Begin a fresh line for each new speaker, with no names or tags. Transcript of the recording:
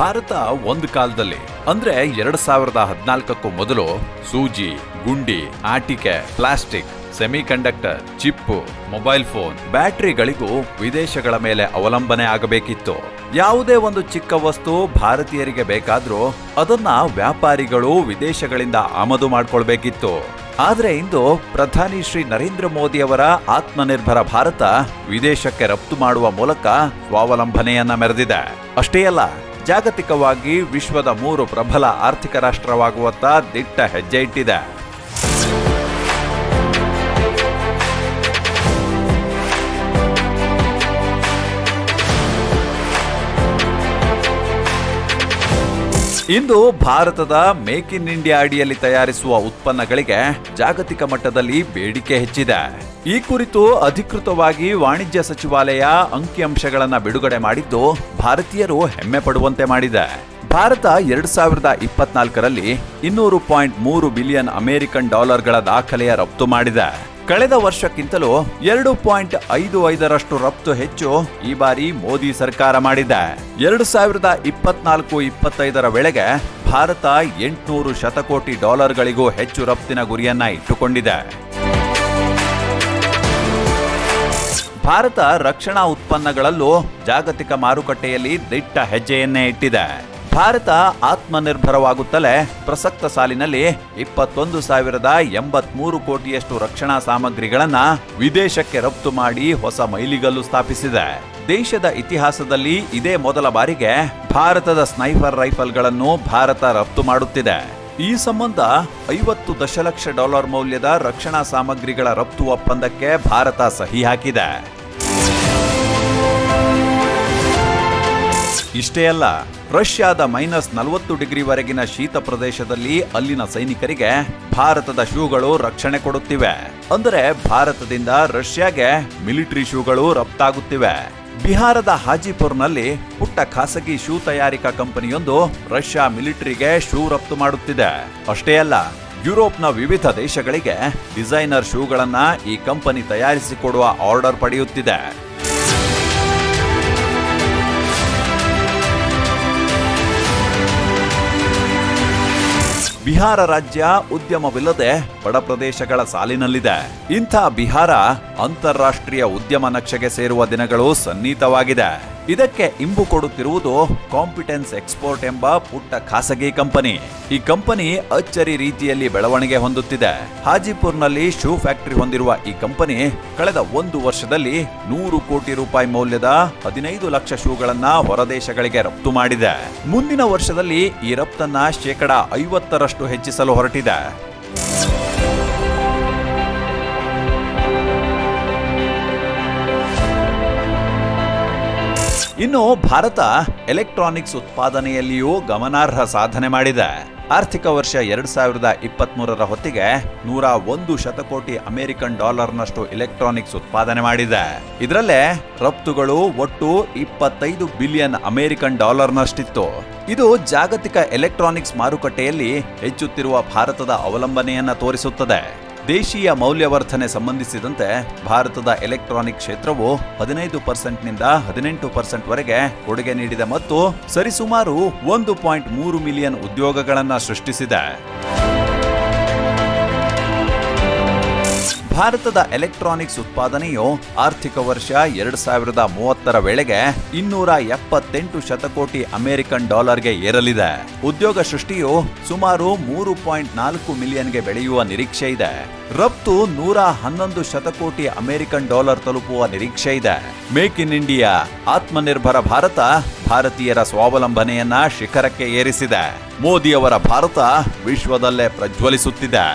ಭಾರತ ಒಂದು ಕಾಲದಲ್ಲಿ, ಅಂದ್ರೆ ಎರಡ್ ಸಾವಿರದ ಹದಿನಾಲ್ಕಕ್ಕೂ ಮೊದಲು, ಸೂಜಿ, ಗುಂಡಿ, ಆಟಿಕೆ, plastic, semiconductor, chip, mobile phone, ಬ್ಯಾಟರಿಗಳಿಗೂ ವಿದೇಶಗಳ ಮೇಲೆ ಅವಲಂಬನೆ ಆಗಬೇಕಿತ್ತು. ಯಾವುದೇ ಒಂದು ಚಿಕ್ಕ ವಸ್ತು ಭಾರತೀಯರಿಗೆ ಬೇಕಾದ್ರೂ ಅದನ್ನ ವ್ಯಾಪಾರಿಗಳು ವಿದೇಶಗಳಿಂದ ಆಮದು ಮಾಡ್ಕೊಳ್ಬೇಕಿತ್ತು. ಆದ್ರೆ ಇಂದು ಪ್ರಧಾನಿ ಶ್ರೀ ನರೇಂದ್ರ ಮೋದಿಯವರ ಆತ್ಮನಿರ್ಭರ ಭಾರತ ವಿದೇಶಕ್ಕೆ ರಫ್ತು ಮಾಡುವ ಮೂಲಕ ಸ್ವಾವಲಂಬನೆಯನ್ನ ಮೆರೆದಿದೆ. ಅಷ್ಟೇ ಅಲ್ಲ ಜಾಗತಿಕವಾಗಿ ವಿಶ್ವದ ಮೂರು ಪ್ರಬಲ ಆರ್ಥಿಕ ರಾಷ್ಟ್ರವಾಗುವತ್ತ ದಿಟ್ಟ ಹೆಜ್ಜೆ ಇಟ್ಟಿದೆ. ಇಂದು ಭಾರತದ ಮೇಕ್ ಇನ್ ಇಂಡಿಯಾ ಅಡಿಯಲ್ಲಿ ತಯಾರಿಸುವ ಉತ್ಪನ್ನಗಳಿಗೆ ಜಾಗತಿಕ ಮಟ್ಟದಲ್ಲಿ ಬೇಡಿಕೆ ಹೆಚ್ಚಿದೆ. ಈ ಕುರಿತು ಅಧಿಕೃತವಾಗಿ ವಾಣಿಜ್ಯ ಸಚಿವಾಲಯ ಅಂಕಿಅಂಶಗಳನ್ನು ಬಿಡುಗಡೆ ಮಾಡಿದ್ದು ಭಾರತೀಯರು ಹೆಮ್ಮೆ ಪಡುವಂತೆ ಮಾಡಿದೆ. ಭಾರತ ಎರಡ್ ಸಾವಿರದ ಇಪ್ಪತ್ನಾಲ್ಕರಲ್ಲಿ ಇನ್ನೂರು ಪಾಯಿಂಟ್ ಮೂರು ಬಿಲಿಯನ್ ಅಮೆರಿಕನ್ ಡಾಲರ್ಗಳ ದಾಖಲೆಯ ರಫ್ತು ಮಾಡಿದೆ. ಕಳೆದ ವರ್ಷಕ್ಕಿಂತಲೂ ಎರಡು ಪಾಯಿಂಟ್ ಐದು ಐದರಷ್ಟು ರಫ್ತು ಹೆಚ್ಚು ಈ ಬಾರಿ ಮೋದಿ ಸರ್ಕಾರ ಮಾಡಿದೆ. ಎರಡು ಸಾವಿರದ ಇಪ್ಪತ್ನಾಲ್ಕು ಇಪ್ಪತ್ತೈದರ ವೇಳೆಗೆ ಭಾರತ ಎಂಟುನೂರು ಶತಕೋಟಿ ಡಾಲರ್ಗಳಿಗೂ ಹೆಚ್ಚು ರಫ್ತಿನ ಗುರಿಯನ್ನ ಇಟ್ಟುಕೊಂಡಿದೆ. ಭಾರತ ರಕ್ಷಣಾ ಉತ್ಪನ್ನಗಳಲ್ಲೂ ಜಾಗತಿಕ ಮಾರುಕಟ್ಟೆಯಲ್ಲಿ ದಿಟ್ಟ ಹೆಜ್ಜೆಯನ್ನೇ ಇಟ್ಟಿದೆ. ಭಾರತ ಆತ್ಮನಿರ್ಭರವಾಗುತ್ತಲೇ ಪ್ರಸಕ್ತ ಸಾಲಿನಲ್ಲಿ ಇಪ್ಪತ್ತೊಂದು ಸಾವಿರದ ಎಂಬತ್ಮೂರು ಕೋಟಿಯಷ್ಟು ರಕ್ಷಣಾ ಸಾಮಗ್ರಿಗಳನ್ನ ವಿದೇಶಕ್ಕೆ ರಫ್ತು ಮಾಡಿ ಹೊಸ ಮೈಲಿಗಲ್ಲು ಸ್ಥಾಪಿಸಿದೆ. ದೇಶದ ಇತಿಹಾಸದಲ್ಲಿ ಇದೇ ಮೊದಲ ಬಾರಿಗೆ ಭಾರತದ ಸ್ನೈಪರ್ ರೈಫಲ್ಗಳನ್ನು ಭಾರತ ರಫ್ತು ಮಾಡುತ್ತಿದೆ. ಈ ಸಂಬಂಧ ಐವತ್ತು ದಶಲಕ್ಷ ಡಾಲರ್ ಮೌಲ್ಯದ ರಕ್ಷಣಾ ಸಾಮಗ್ರಿಗಳ ರಫ್ತು ಒಪ್ಪಂದಕ್ಕೆ ಭಾರತ ಸಹಿ ಹಾಕಿದೆ. ಇಷ್ಟೇ ಅಲ್ಲ, ರಷ್ಯಾದ ಮೈನಸ್ ನಲವತ್ತು ಡಿಗ್ರಿವರೆಗಿನ ಶೀತ ಪ್ರದೇಶದಲ್ಲಿ ಅಲ್ಲಿನ ಸೈನಿಕರಿಗೆ ಭಾರತದ ಶೂಗಳು ರಕ್ಷಣೆ ಕೊಡುತ್ತಿವೆ. ಅಂದರೆ ಭಾರತದಿಂದ ರಷ್ಯಾಗೆ ಮಿಲಿಟರಿ ಶೂಗಳು ರಫ್ತಾಗುತ್ತಿವೆ. ಬಿಹಾರದ ಹಾಜಿಪುರ್ನಲ್ಲಿ ಪುಟ್ಟ ಖಾಸಗಿ ಶೂ ತಯಾರಿಕಾ ಕಂಪನಿಯೊಂದು ರಷ್ಯಾ ಮಿಲಿಟರಿಗೆ ಶೂ ರಫ್ತು ಮಾಡುತ್ತಿದೆ. ಅಷ್ಟೇ ಅಲ್ಲ, ಯುರೋಪ್ನ ವಿವಿಧ ದೇಶಗಳಿಗೆ ಡಿಸೈನರ್ ಶೂಗಳನ್ನ ಈ ಕಂಪನಿ ತಯಾರಿಸಿಕೊಡುವ ಆರ್ಡರ್ ಪಡೆಯುತ್ತಿದೆ. ಬಿಹಾರ ರಾಜ್ಯ ಉದ್ಯಮವಿಲ್ಲದೆ ಬಡ ಪ್ರದೇಶಗಳ ಸಾಲಿನಲ್ಲಿದೆ. ಇಂಥ ಬಿಹಾರ ಅಂತಾರಾಷ್ಟ್ರೀಯ ಉದ್ಯಮ ನಕ್ಷೆಗೆ ಸೇರುವ ದಿನಗಳು ಸನ್ನಿಹಿತವಾಗಿದೆ. ಇದಕ್ಕೆ ಇಂಬು ಕೊಡುತ್ತಿರುವುದು ಕಾಂಪಿಟೆನ್ಸ್ ಎಕ್ಸ್ಪೋರ್ಟ್ ಎಂಬ ಪುಟ್ಟ ಖಾಸಗಿ ಕಂಪನಿ. ಈ ಕಂಪನಿ ಅಚ್ಚರಿ ರೀತಿಯಲ್ಲಿ ಬೆಳವಣಿಗೆ ಹೊಂದುತ್ತಿದೆ. ಹಾಜಿಪುರ್ನಲ್ಲಿ ಶೂ ಫ್ಯಾಕ್ಟರಿ ಹೊಂದಿರುವ ಈ ಕಂಪನಿ ಕಳೆದ ಒಂದು ವರ್ಷದಲ್ಲಿ ನೂರು ಕೋಟಿ ರೂಪಾಯಿ ಮೌಲ್ಯದ ಹದಿನೈದು ಲಕ್ಷ ಶೂಗಳನ್ನ ಹೊರದೇಶಗಳಿಗೆ ರಫ್ತು ಮಾಡಿದೆ. ಮುಂದಿನ ವರ್ಷದಲ್ಲಿ ಈ ರಫ್ತನ್ನ ಶೇಕಡ ಐವತ್ತರಷ್ಟು ಹೆಚ್ಚಿಸಲು ಹೊರಟಿದೆ. ಇನ್ನು ಭಾರತ ಎಲೆಕ್ಟ್ರಾನಿಕ್ಸ್ ಉತ್ಪಾದನೆಯಲ್ಲಿಯೂ ಗಮನಾರ್ಹ ಸಾಧನೆ ಮಾಡಿದೆ. ಆರ್ಥಿಕ ವರ್ಷ ಎರಡ್ ಸಾವಿರದ ಇಪ್ಪತ್ತ್ ಮೂರರ ಹೊತ್ತಿಗೆ ನೂರ ಒಂದು ಶತಕೋಟಿ ಅಮೆರಿಕನ್ ಡಾಲರ್ನಷ್ಟು ಎಲೆಕ್ಟ್ರಾನಿಕ್ಸ್ ಉತ್ಪಾದನೆ ಮಾಡಿದೆ. ಇದರಲ್ಲೇ ರಫ್ತುಗಳು ಒಟ್ಟು ಇಪ್ಪತ್ತೈದು ಬಿಲಿಯನ್ ಅಮೆರಿಕನ್ ಡಾಲರ್ನಷ್ಟಿತ್ತು. ಇದು ಜಾಗತಿಕ ಎಲೆಕ್ಟ್ರಾನಿಕ್ಸ್ ಮಾರುಕಟ್ಟೆಯಲ್ಲಿ ಹೆಚ್ಚುತ್ತಿರುವ ಭಾರತದ ಅವಲಂಬನೆಯನ್ನ ತೋರಿಸುತ್ತದೆ. ದೇಶೀಯ ಮೌಲ್ಯವರ್ಧನೆ ಸಂಬಂಧಿಸಿದಂತೆ ಭಾರತದ ಎಲೆಕ್ಟ್ರಾನಿಕ್ ಕ್ಷೇತ್ರವು ಹದಿನೈದು ಪರ್ಸೆಂಟ್ನಿಂದ ಹದಿನೆಂಟು ಪರ್ಸೆಂಟ್ ವರೆಗೆ ಕೊಡುಗೆ ನೀಡಿದೆ ಮತ್ತು ಸರಿಸುಮಾರು ಒಂದು ಪಾಯಿಂಟ್ ಮೂರು ಮಿಲಿಯನ್ ಉದ್ಯೋಗಗಳನ್ನು ಸೃಷ್ಟಿಸಿದೆ. ಭಾರತದ ಎಲೆಕ್ಟ್ರಾನಿಕ್ಸ್ ಉತ್ಪಾದನೆಯು ಆರ್ಥಿಕ ವರ್ಷ ಎರಡ್ ಸಾವಿರದ ಮೂವತ್ತರ ವೇಳೆಗೆ ಇನ್ನೂರ ಎಪ್ಪತ್ತೆಂಟು ಶತಕೋಟಿ ಅಮೆರಿಕನ್ ಡಾಲರ್ಗೆ ಏರಲಿದೆ. ಉದ್ಯೋಗ ಸೃಷ್ಟಿಯು ಸುಮಾರು ಮೂರು ಪಾಯಿಂಟ್ ನಾಲ್ಕು ಮಿಲಿಯನ್ಗೆ ಬೆಳೆಯುವ ನಿರೀಕ್ಷೆ ಇದೆ. ರಫ್ತು ನೂರ ಹನ್ನೊಂದು ಶತಕೋಟಿ ಅಮೆರಿಕನ್ ಡಾಲರ್ ತಲುಪುವ ನಿರೀಕ್ಷೆ ಇದೆ. Make in India, Atmanirbhar Bharat, ಭಾರತೀಯರ ಸ್ವಾವಲಂಬನೆಯನ್ನ ಶಿಖರಕ್ಕೆ ಏರಿಸಿದೆ. ಮೋದಿಯವರ ಭಾರತ ವಿಶ್ವದಲ್ಲೇ ಪ್ರಜ್ವಲಿಸುತ್ತಿದೆ.